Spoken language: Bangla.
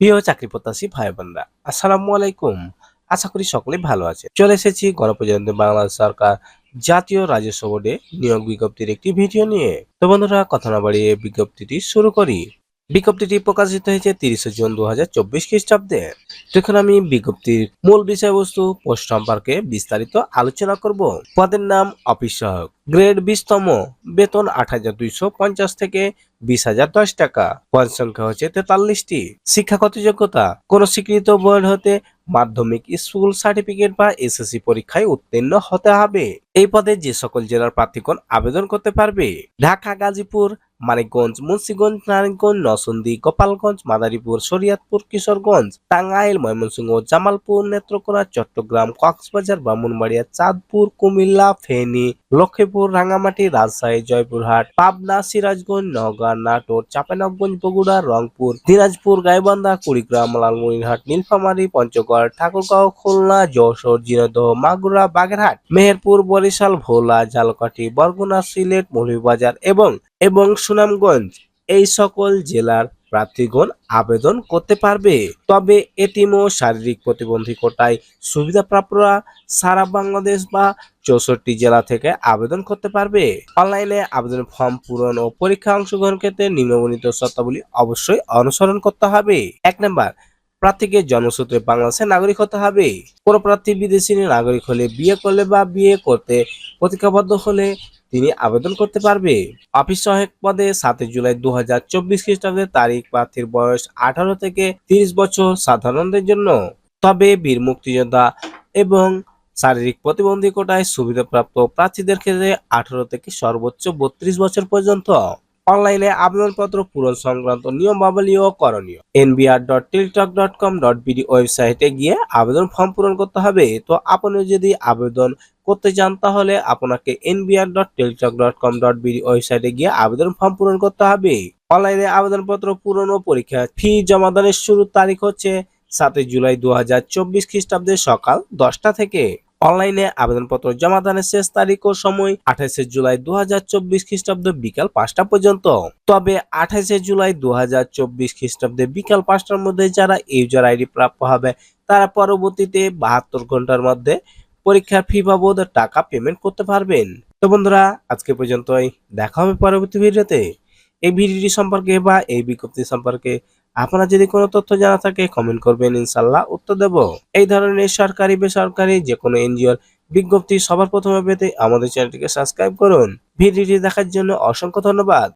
প্রিয় চাকরি প্রত্যাশী ভাই বোনরা, আসসালামু আলাইকুম। আশা করি সকলে ভালো আছে চলে এসেছি গণপ্রজাতন্ত্রী বাংলাদেশ সরকার জাতীয় রাজস্ব বোর্ডে নিয়োগ বিজ্ঞপ্তির একটি ভিডিও নিয়ে। তো বন্ধুরা, কথা না বাড়িয়ে বিজ্ঞপ্তিটি শুরু করি। বিজ্ঞপ্তিটি প্রকাশিত হয়েছে তিরিশে জুন দু হাজার চব্বিশ খ্রিস্টাব্দে। এখন আমি বিজ্ঞপ্তির মূল বিষয়বস্তু, পোস্ট সম্পর্কে বিস্তারিত আলোচনা করব। পদের নাম অফিস সহায়ক। গ্রেড বিশতম, বেতন আট হাজার দুইশো পঞ্চাশ থেকে বিশ হাজার দশ টাকা। পদ সংখ্যা হচ্ছে তেতাল্লিশটি। শিক্ষাগত যোগ্যতা, কোন স্বীকৃত বোর্ড হতে মাধ্যমিক স্কুল সার্টিফিকেট বা এসএসসি পরীক্ষায় উত্তীর্ণ হতে হবে। এই পদে যে সকল জেলার প্রার্থীগণ আবেদন করতে পারবে। ঢাকা, গাজীপুর মানিকগঞ্জ, মুন্সিগঞ্জ, নারায়ণগঞ্জ, নরসিংদী, গোপালগঞ্জ, মাদারীপুর, শরীয়তপুর, কিশোরগঞ্জ, টাঙ্গাইল, ময়মনসিংহ, জামালপুর, নেত্রকোনা, চট্টগ্রাম, কক্সবাজার, ব্রাহ্মণবাড়িয়া, চাঁদপুর, কুমিল্লা, ফেনী, লক্ষ্মীপুর, রাঙ্গামাটি, রাজশাহী, জয়পুরহাট, পাবনা, সিরাজগঞ্জ, নওগাঁ, নাটোর চাঁপাইনবাবগঞ্জ বগুড়া, রংপুর, দিনাজপুর, গাইবান্ধা, কুড়িগ্রাম, লালমনিরহাট, নীলফামারী, পঞ্চগড়, ঠাকুরগাঁও, খুলনা, যশোর, জিনেদহ, মাগুরা, বাগেরহাট, মেহেরপুর, বরিশাল, ভোলা, ঝালকাঠি, বরগুনা, সিলেট, মৌলভীবাজার এবং এবং সুনামগঞ্জ এই সকল জেলার প্রার্থীগণ আবেদন করতে পারবে। তবে এটিম ও শারীরিক প্রতিবন্ধী কোটায় সুবিধাপ্রাপ্তরা সারা বাংলাদেশ বা চৌষট্টি জেলা থেকে আবেদন করতে পারবে। অনলাইনে আবেদন ফর্ম পূরণ ও পরীক্ষা অংশগ্রহণ ক্ষেত্রে নিম্নবর্ণিত শর্তাবলী অবশ্যই অনুসরণ করতে হবে। এক নম্বর, প্রার্থীকে জন্মসূত্রে বাংলাদেশের নাগরিক হতে হবে। কোনো প্রার্থী বিদেশি নাগরিক হলে বিয়ে করলে বা বিয়ে করতে প্রতিজ্ঞাবদ্ধ হলে তিনি আবেদন করতে পারবে। অফিস সহায়ক পদে সাতই জুলাই দু হাজার চব্বিশ খ্রিস্টাব্দের তারিখ প্রার্থীর বয়স আঠারো থেকে তিরিশ বছর সাধারণদের জন্য। তবে বীর মুক্তিযোদ্ধা এবং শারীরিক প্রতিবন্ধী কোটায় সুবিধাপ্রাপ্ত প্রার্থীদের ক্ষেত্রে আঠারো থেকে সর্বোচ্চ বত্রিশ বছর পর্যন্ত। অনলাইনে আবেদনপত্র পূরণ সংক্রান্ত নিয়মাবলী ও করণীয় NBR dot Teletalk dot com dot BD ওয়েবসাইটে গিয়ে আবেদন ফর্ম পূরণ করতে হবে। তো আপনি যদি আবেদন করতে চান, তাহলে আপনাকে NBR dot Teletalk dot com dot BD ওয়েবসাইটে গিয়ে আবেদন ফর্ম পূরণ করতে হবে। অনলাইনে আবেদনপত্র পূরণ ও পরীক্ষা ফি জমাদানের শুরুর তারিখ হচ্ছে সাতই জুলাই দু হাজার চব্বিশ খ্রিস্টাব্দে সকাল দশটা থেকে। অনলাইনে আবেদনপত্র জমা জমাদানের শেষ তারিখ ও সময় আঠাশে জুলাই দু হাজার চব্বিশ খ্রিস্টাব্দ বিকাল পাঁচটা পর্যন্ত। তবে আঠাশে জুলাই দু হাজার চব্বিশ খ্রিস্টাব্দে বিকাল পাঁচটার মধ্যে যারা ইউজার আইডি প্রাপ্য হবে, তারা পরবর্তীতে বাহাত্তর ঘণ্টার মধ্যে পরীক্ষার ফি বাবদ টাকা পেমেন্ট করতে পারবেন। তো বন্ধুরা, আজকে পর্যন্তই। দেখা হবে পরবর্তী ভিডিওতে। এই ভিডিওটি সম্পর্কে বা এই বিজ্ঞপ্তি সম্পর্কে আপনার যদি কোনো তথ্য জানা থাকে কমেন্ট করবেন ইনশাল্লাহ উত্তর দেব। এই ধরনের সরকারি, বেসরকারি যে কোনো এনজিওর বিজ্ঞপ্তি সবার প্রথমে পেতে আমাদের চ্যানেলটিকে সাবস্ক্রাইব করুন। ভিডিওটি দেখার জন্য অসংখ্য ধন্যবাদ।